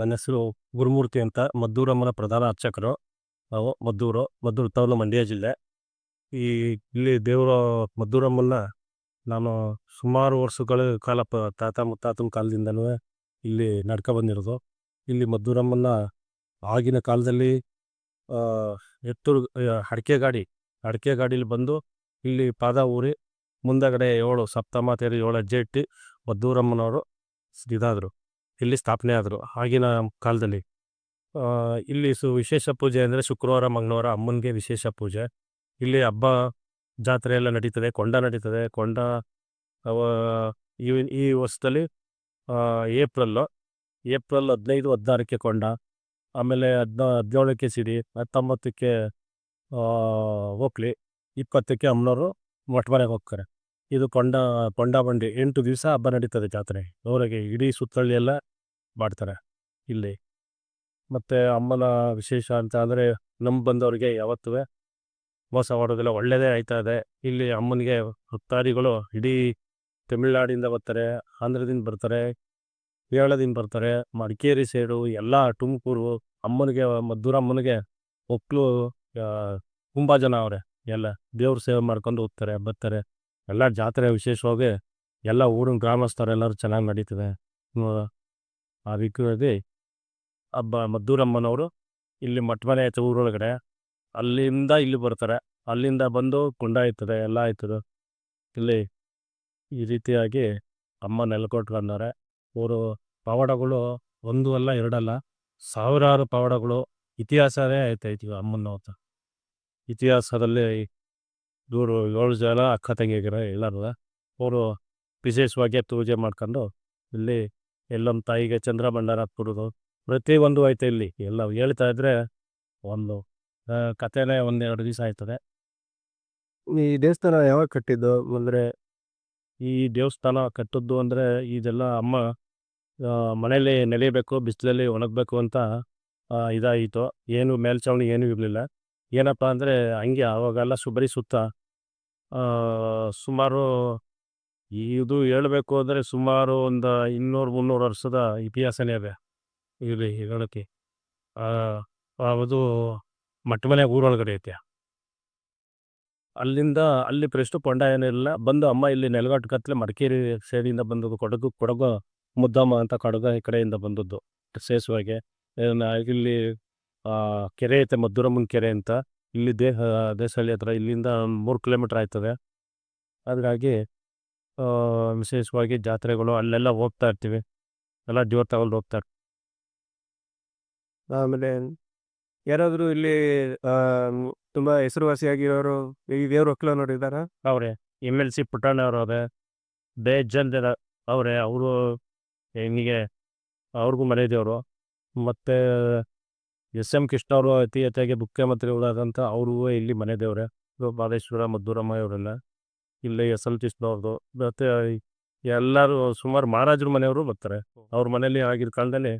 ನನ್ನ ಹೆಸರು ಗುರುಮೂರ್ತಿ ಅಂತ ಮದ್ದೂರಮ್ಮನ ಪ್ರಧಾನ ಅರ್ಚಕರು. ನಾವು ಮದ್ದೂರು ಮದ್ದೂರು ತಾಲೂಕು ಮಂಡ್ಯ ಜಿಲ್ಲೆ. ಈ ಇಲ್ಲಿ ದೇವರ ಮದ್ದೂರಮ್ಮನ್ನ ನಾನು ಸುಮಾರು ವರ್ಷಗಳ ಕಾಲ ಪ ತಾತ ಮುತ್ತಾತನ ಕಾಲದಿಂದನೂ ಇಲ್ಲಿ ನಡ್ಕೊ ಬಂದಿರೋದು. ಇಲ್ಲಿ ಮದ್ದೂರಮ್ಮನ ಆಗಿನ ಕಾಲದಲ್ಲಿ ಎತ್ತೂರು ಅಡಿಕೆ ಗಾಡಿ ಅಡಿಕೆ ಗಾಡೀಲಿ ಬಂದು ಇಲ್ಲಿ ಪಾದ ಊರಿ ಮುಂದಗಡೆ ಏಳು ಸಪ್ತಮಾತೆಯರು ಏಳು ಹೆಜ್ಜೆ ಇಟ್ಟು ಮದ್ದೂರಮ್ಮನವರು ಇದಾದರು. ಇಲ್ಲಿ ಸ್ಥಾಪನೆ ಆದರು. ಆಗಿನ ಕಾಲದಲ್ಲಿ ಇಲ್ಲಿ ಸು ವಿಶೇಷ ಪೂಜೆ ಅಂದರೆ ಶುಕ್ರವಾರ, ಮಂಗಳವಾರ ಅಮ್ಮನಿಗೆ ವಿಶೇಷ ಪೂಜೆ. ಇಲ್ಲಿ ಹಬ್ಬ ಜಾತ್ರೆ ಎಲ್ಲ ನಡೀತದೆ, ಕೊಂಡ ನಡೀತದೆ. ಕೊಂಡ ಈ ಈ ವರ್ಷದಲ್ಲಿ ಏಪ್ರಿಲ್ಲು ಏಪ್ರಿಲ್ ಹದಿನೈದು, ಹದಿನಾರಕ್ಕೆ ಕೊಂಡ. ಆಮೇಲೆ ಹದಿನ, ಹದಿನೇಳಕ್ಕೆ ಸಿಡಿ, ಹತ್ತೊಂಬತ್ತಕ್ಕೆ ಹೋಗ್ಲಿ ಇಪ್ಪತ್ತಕ್ಕೆ ಅಮ್ಮನವರು ಮನೆಗೆ ಹೋಗ್ತಾರೆ. ಇದು ಕೊಂಡ ಕೊಂಡ ಬಂಡಿ, ಎಂಟು ದಿವಸ ಹಬ್ಬ ನಡೀತದೆ ಜಾತ್ರೆ. ಅವರಿಗೆ ಇಡೀ ಸುತ್ತಳ್ಳಿ ಎಲ್ಲ ಮಾಡ್ತಾರೆ ಇಲ್ಲಿ. ಮತ್ತು ಅಮ್ಮನ ವಿಶೇಷ ಅಂತ ಅಂದರೆ ನಮ್ಮ ಬಂದವ್ರಿಗೆ ಯಾವತ್ತೂ ಮೋಸ ಮಾಡೋದಿಲ್ಲ ಒಳ್ಳೆಯದೇ ಆಯ್ತಾ ಇದೆ. ಇಲ್ಲಿ ಅಮ್ಮನಿಗೆ ಭಕ್ತಾದಿಗಳು ಇಡೀ ತಮಿಳ್ನಾಡಿಂದ ಬರ್ತಾರೆ, ಆಂಧ್ರದಿಂದ ಬರ್ತಾರೆ, ಕೇರಳದಿಂದ ಬರ್ತಾರೆ, ಮಡಿಕೇರಿ ಸೈಡು ಎಲ್ಲ ತುಮಕೂರು ಅಮ್ಮನಿಗೆ ಮದ್ದೂರಮ್ಮನಿಗೆ ಒಕ್ಕಲು ತುಂಬ ಜನ ಅವರೇ. ಎಲ್ಲ ದೇವ್ರ ಸೇವೆ ಮಾಡ್ಕೊಂಡು ಹೋಗ್ತಾರೆ, ಬರ್ತಾರೆ. ಎಲ್ಲ ಜಾತ್ರೆ ವಿಶೇಷವಾಗಿ ಎಲ್ಲ ಊರಿನ ಗ್ರಾಮಸ್ಥರೆಲ್ಲರೂ ಚೆನ್ನಾಗಿ ನಡೀತದೆ. ಆ ರೀತಿಯಾಗಿ ಹಬ್ಬ ಮದ್ದೂರಮ್ಮನವರು ಇಲ್ಲಿ ಮಠಮನೆ ಐತೆ ಊರೊಳಗಡೆ. ಅಲ್ಲಿಂದ ಇಲ್ಲಿ ಬರ್ತಾರೆ. ಅಲ್ಲಿಂದ ಬಂದು ಕುಂಡ ಆಯ್ತದೆ, ಎಲ್ಲ ಆಯ್ತದೆ. ಇಲ್ಲಿ ಈ ರೀತಿಯಾಗಿ ಅಮ್ಮ ನೆಲಕೊಟ್ಕೊಂಡಾರೆ ಅವರು ಪವಾಡಗಳು ಒಂದು ಅಲ್ಲ, ಎರಡಲ್ಲ. ಸಾವಿರಾರು ಪವಾಡಗಳು ಐತೆ ಐತಿ ಅಮ್ಮನ ಇತಿಹಾಸದಲ್ಲಿ ಇವರು ಏಳು ಜನ ಅಕ್ಕ ತಂಗಿಗಿರ ಎಲ್ಲರೂ ಅವರು ವಿಶೇಷವಾಗಿ ಪೂಜೆ ಮಾಡ್ಕೊಂಡು ಇಲ್ಲಿ ಎಲ್ಲಮ್ಮ ತಾಯಿಗೆ ಚಂದ್ರ ಭಂಡಾರ ಕೊಡೋದು. ಪ್ರತಿ ಒಂದು ಐತೆ ಇಲ್ಲಿ. ಎಲ್ಲ ಹೇಳ್ತಾ ಇದ್ರೆ ಒಂದು ಕಥೆನೇ ಒಂದೆರಡು ದಿವಸ ಆಯ್ತದೆ. ಈ ದೇವಸ್ಥಾನ ಯಾವಾಗ ಕಟ್ಟಿದ್ದು? ಅಂದರೆ ಈ ದೇವಸ್ಥಾನ ಕಟ್ಟಿದ್ದು ಅಂದರೆ ಇದೆಲ್ಲ ಅಮ್ಮ ಮನೇಲಿ ನೆಲೆಯಬೇಕು ಬಿಸಿಲಲ್ಲಿ ಒಣಗಬೇಕು ಅಂತ ಇದಾಯಿತು. ಏನು ಮೇಲ್ಚಾವಣಿ ಏನೂ ಇರಲಿಲ್ಲ. ಏನಪ್ಪ ಅಂದರೆ ಹಂಗೆ ಆವಾಗೆಲ್ಲ ಸುಬರಿ ಸುತ್ತ ಸುಮಾರು ಇದು ಹೇಳಬೇಕು ಅಂದರೆ ಸುಮಾರು ಒಂದು ಇನ್ನೂರು ಮುನ್ನೂರು ವರ್ಷದ ಇತಿಹಾಸನೇ ಇದೆ ಇಲ್ಲಿ ಹೇಳೋಕ್ಕೆ ಅದು ಮನೆ ಊರೊಳಗಡೆ ಐತೆ. ಅಲ್ಲಿಂದ ಅಲ್ಲಿ ಪ್ರೆಸ್ಟು ಕೊಂಡ ಏನಿಲ್ಲ ಬಂದು ಅಮ್ಮ ಇಲ್ಲಿ ನೆಲಗಟ್ಟು ಕತ್ತಲೆ ಮಡಿಕೇರಿ ಸೈಡಿಂದ ಬಂದದ್ದು, ಕೊಡಗು ಕೊಡಗು ಮುದ್ದಮ್ಮ ಅಂತ ಕಡಗ ಈ ಕಡೆಯಿಂದ ಬಂದದ್ದು ಸೇಸುವಾಗೆ. ಇಲ್ಲಿ ಕೆರೆ ಐತೆ, ಮದ್ದೂರಮ್ಮನ ಕೆರೆ ಅಂತ. ಇಲ್ಲಿ ದೇಹ ದೇಸಹಳ್ಳಿ ಹತ್ರ ಇಲ್ಲಿಂದ ಮೂರು ಕಿಲೋಮೀಟ್ರ್ ಆಯ್ತದೆ. ಹಾಗಾಗಿ ವಿಶೇಷವಾಗಿ ಜಾತ್ರೆಗಳು ಅಲ್ಲೆಲ್ಲ ಹೋಗ್ತಾ ಇರ್ತೀವಿ. ಎಲ್ಲ ದೇವ್ರ ತಗೊಂಡು ಹೋಗ್ತಾ ಇರ್ತೀವಿ. ಆಮೇಲೆ ಯಾರಾದರೂ ಇಲ್ಲಿ ತುಂಬಾ ಹೆಸರುವಾಸಿಯಾಗಿರೋರು ಈ ದೇವ್ರ ಒಕ್ಕಲ ನೋಡಿದಾರ ಅವರೇ ಎಂ ಎಲ್ ಸಿ ಪುಟ್ಟಣ್ಣ ಅವರು ಅದೇ ಬೇಜನ್ ಜನ ಅವರೇ ಅವರು ಹೆಂಗೆ ಅವ್ರಿಗೂ ಮನೆ ದೇವರು. ಮತ್ತು ಎಸ್ ಎಂ ಕೃಷ್ಣ ಅವರು ಅತಿ ಹೆಚ್ಚಾಗಿ ಮುಖ್ಯಮಂತ್ರಿಗಳಾದಂಥ ಅವ್ರಿಗೂ ಇಲ್ಲಿ ಮನೆ ದೇವರೇ. ಬಾಲೇಶ್ವರ ಮದ್ದೂರಮ್ಮ ಇವರೆಲ್ಲ. ಇಲ್ಲಿ ಎಸ್ ಎಲ್ ಅವ್ರದ್ದು ಮತ್ತು ಎಲ್ಲರೂ ಸುಮಾರು ಮಹಾರಾಜರ ಮನೆಯವರು ಬರ್ತಾರೆ. ಅವ್ರ ಮನೇಲಿ ಆಗಿದ್ದ ಕಾಲದಲ್ಲಿ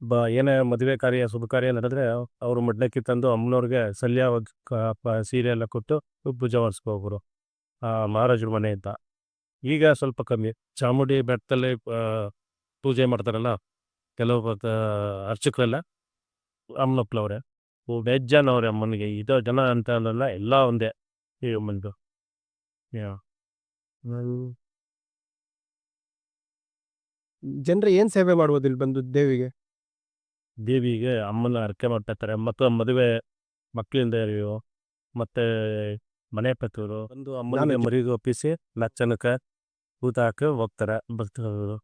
ಬ ಏನೇ ಮದುವೆ ಕಾರ್ಯ ಶುಭ ಕಾರ್ಯ ನಡೆದ್ರೆ ಅವರು ಮಡ್ಲಕ್ಕಿ ತಂದು ಅಮ್ಮನವ್ರಿಗೆ ಸಲ್ಯ ಸೀರೆ ಎಲ್ಲ ಕೊಟ್ಟು ಪೂಜೆ ಮಾಡಿಸ್ಕೋಗ್ರು ಮಹಾರಾಜರ ಮನೆಯಿಂದ ಅಂತ. ಈಗ ಸ್ವಲ್ಪ ಕಮ್ಮಿ. ಚಾಮುಂಡಿ ಬೆಟ್ಟದಲ್ಲಿ ಪೂಜೆ ಮಾಡ್ತಾರಲ್ಲ ಕೆಲವು ಅರ್ಚಕರೆಲ್ಲ ಅಮ್ಮನಪ್ಪಲವ್ರೆ ಜನ ಅವ್ರೆ ಅಮ್ಮನಿಗೆ. ಇದೋ ಜನ ಅಂತ ಅಲ್ಲ ಎಲ್ಲ ಒಂದೇ. ಈ ಅಮ್ಮನದು ಜನರು ಏನ್ ಸೇವೆ ಮಾಡ್ಬೋದು ಇಲ್ಲಿ ಬಂದು ದೇವಿಗೆ? ದೇವಿಗೆ ಅಮ್ಮನ ಹರಕೆ ಮಾಡ್ತಾ ಮತ್ತು ಮದುವೆ ಮಕ್ಕಳಿಂದ ಇರೋ ಮತ್ತೆ ಮನೆ ಪತ್ತೂರು ಒಂದು ಅಮ್ಮನಿಗೆ ಮರಿಗೆ ಒಪ್ಪಿಸಿ ಲಚ್ಚನಕ್ಕೆ ಊಟ ಹಾಕಿ ಹೋಗ್ತಾರೆ. ಭಕ್ತರು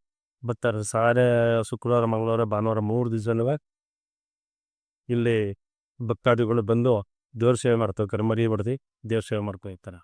ಬರ್ತಾರೆ. ಸಾರೆ ಶುಕ್ರವಾರ ಮಂಗಳವಾರ ಭಾನುವಾರ ಮೂರು ದಿವಸನೂ ಇಲ್ಲಿ ಭಕ್ತಾದಿಗಳು ಬಂದು ದೇವ್ರ ಸೇವೆ ಮಾಡ್ತಾರೆ ಮರಿ ಬಡ್ದು ದೇವ್ರ ಸೇವೆ ಮಾಡ್ಕೊಳ್ತಾರೆ.